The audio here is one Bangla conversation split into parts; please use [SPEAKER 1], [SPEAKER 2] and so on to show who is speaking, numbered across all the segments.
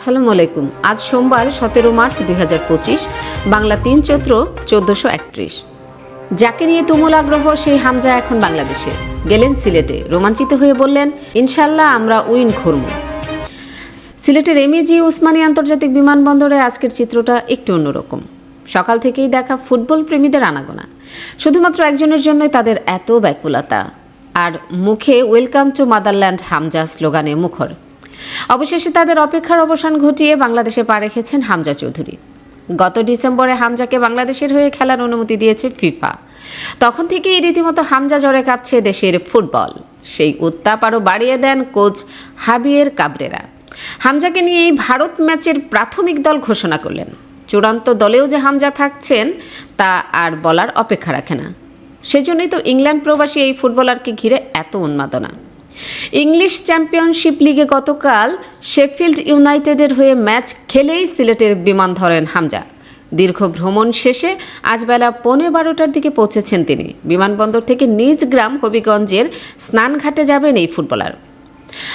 [SPEAKER 1] আসসালামু আলাইকুম। আজ সোমবার সতেরো মার্চ দুই হাজার পঁচিশ, বাংলা তিন চৈত্র চোদ্দশো একত্রিশ। যাকে নিয়ে তুমুল আগ্রহ, সেই হামজা এখন বাংলাদেশে। গেলেন সিলেটে। রোমাঞ্চিত হয়ে বললেন ইনশাল্লাহ আমরা উইন করব সিলেটের এমএজি উসমানী আন্তর্জাতিক বিমানবন্দরে আজকের চিত্রটা একটু অন্যরকম। সকাল থেকেই দেখা ফুটবল প্রেমীদের আনাগোনা। শুধুমাত্র একজনের জন্যই তাদের এত ব্যাকুলতা। আর মুখে, ওয়েলকাম টু মাদারল্যান্ড হামজা স্লোগানে মুখর। অবশেষে তাদের অপেক্ষার অবসান ঘটিয়ে বাংলাদেশে পা রেখেছেন হামজা চৌধুরী। গত ডিসেম্বরে হামজাকে বাংলাদেশের হয়ে খেলার অনুমতি দিয়েছে ফিফা। তখন থেকেই রীতিমতো হামজা জ্বরে কাঁপছে দেশের ফুটবল। সেই উত্তাপ আরও বাড়িয়ে দেন কোচ হাবিয়ের কাবরেরা। হামজাকে নিয়ে এই ভারত ম্যাচের প্রাথমিক দল ঘোষণা করলেন। চূড়ান্ত দলেও যে হামজা থাকছেন, তা আর বলার অপেক্ষা রাখে না। সেজন্যই তো ইংল্যান্ড প্রবাসী এই ফুটবলারকে ঘিরে এত উন্মাদনা। ইংলিশ চ্যাম্পিয়নশিপ লিগে গতকাল শেফিল্ড ইউনাইটেডের হয়ে ম্যাচ খেলেই সিলেটের বিমান ধরেন হামজা। দীর্ঘ ভ্রমণ শেষে আজ বেলা পৌনে বারোটার দিকে পৌঁছেছেন তিনি। বিমানবন্দর থেকে নিজ গ্রাম হবিগঞ্জের স্নানঘাটে যাবেন এই ফুটবলার।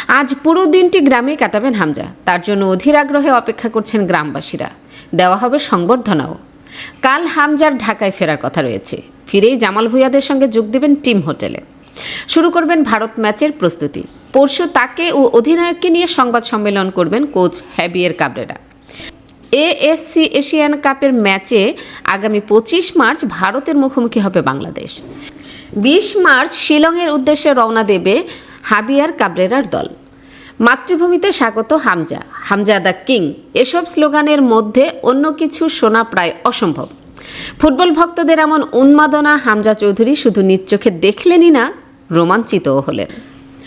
[SPEAKER 1] আজ পুরো দিনটি গ্রামে কাটাবেন হামজা। তার জন্য অধীর আগ্রহে অপেক্ষা করছেন গ্রামবাসীরা। দেওয়া হবে সংবর্ধনাও। কাল হামজার ঢাকায় ফেরার কথা রয়েছে। ফিরেই জামাল ভুইয়াদের সঙ্গে যোগ দেবেন টিম হোটেলে। শুরু করবেন ভারত ম্যাচের প্রস্তুতি। পরশু তাকে ও অধিনায়ককে নিয়ে সংবাদ সম্মেলন করবেন coach Javier Cabrera. AFC Asian কাপের ম্যাচে আগামী পঁচিশ মার্চ ভারতের মুখোমুখি হবে বাংলাদেশ। বিশ মার্চ শিলংয়ের উদ্দেশ্যে রওনা দেবে হাবিয়ার কাবরেরার দল। মাতৃভূমিতে স্বাগত হামজা। Hamza the king. এসব স্লোগানের মধ্যে অন্য কিছু শোনা প্রায় অসম্ভব। ফুটবল ভক্তদের এমন উন্মাদনা হামজা চৌধুরী শুধু নিজ চোখে দেখলেনই না রোমাঞ্চিতও হলেন।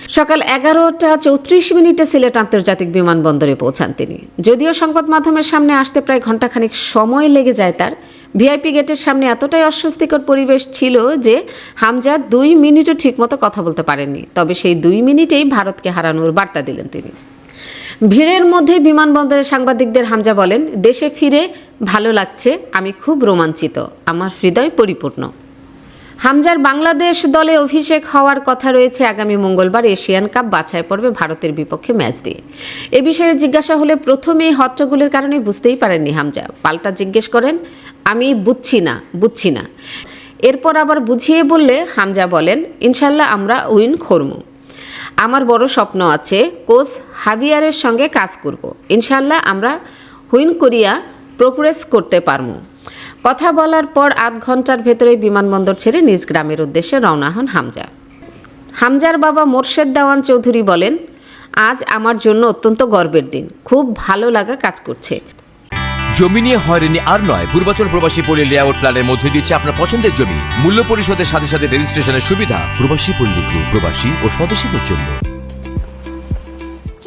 [SPEAKER 1] সকাল এগারোটা চৌত্রিশ মিনিটে সিলেট আন্তর্জাতিক বিমানবন্দরে পৌঁছান তিনি। যদিও সংবাদ মাধ্যমের সামনে আসতে প্রায় ঘন্টাখানিক সময় লেগে যায় তার, ভিআইপি গেটের সামনে এতটাই অস্বস্তিকর পরিবেশ ছিল যে হামজা দুই মিনিটও ঠিকমতো কথা বলতে পারেননি। তবে সেই দুই মিনিটেই ভারতকে হারানোর বার্তা দিলেন তিনি। ভিড়ের মধ্যে বিমানবন্দরের সাংবাদিকদের হামজা বলেন, দেশে ফিরে ভালো লাগছে, আমি খুব রোমাঞ্চিত, আমার হৃদয় পরিপূর্ণ। হামজার বাংলাদেশ দলে অভিষেক হওয়ার কথা রয়েছে আগামী মঙ্গলবার এশিয়ান কাপ বাছাই পর্বে ভারতের বিপক্ষে ম্যাচ দিয়ে। এ বিষয়ে জিজ্ঞাসা হলে প্রথমেই হট্টগোলের কারণে বুঝতেই পারেননি হামজা। পাল্টা জিজ্ঞেস করেন, আমি বুঝছি না বুঝছি না। এরপর আবার বুঝিয়ে বললে হামজা বলেন, ইনশাল্লাহ আমরা উইন খরমু। আমার বড় স্বপ্ন আছে, কোচ হাবিয়ারের সঙ্গে কাজ করব। ইনশাল্লাহ আমরা হুইন করিয়া প্রোগ্রেস করতে পারব কথা বলার পর আধ ঘণ্টার ভেতরে বিমানবন্দর ছেড়ে নিজ গ্রামের উদ্দেশ্যে রওনা হন হামজা। হামজার বাবা মোর্শেদ দেওয়ান চৌধুরী বলেন, আজ আমার জন্য অত্যন্ত গর্বের দিন। খুব ভালো লাগা কাজ করছে।
[SPEAKER 2] জমি নিয়ে হয়রানি আর নয়। পূর্বাচল প্রবাসী পল্লী লেআউট প্ল্যানের মধ্যে দিচ্ছে আপনার পছন্দের জমি। মূল্য পরিশোধের সাথে সাথে রেজিস্ট্রেশনের সুবিধা। প্রবাসী পল্লী প্রবাসী ও স্বদেশীদের জন্য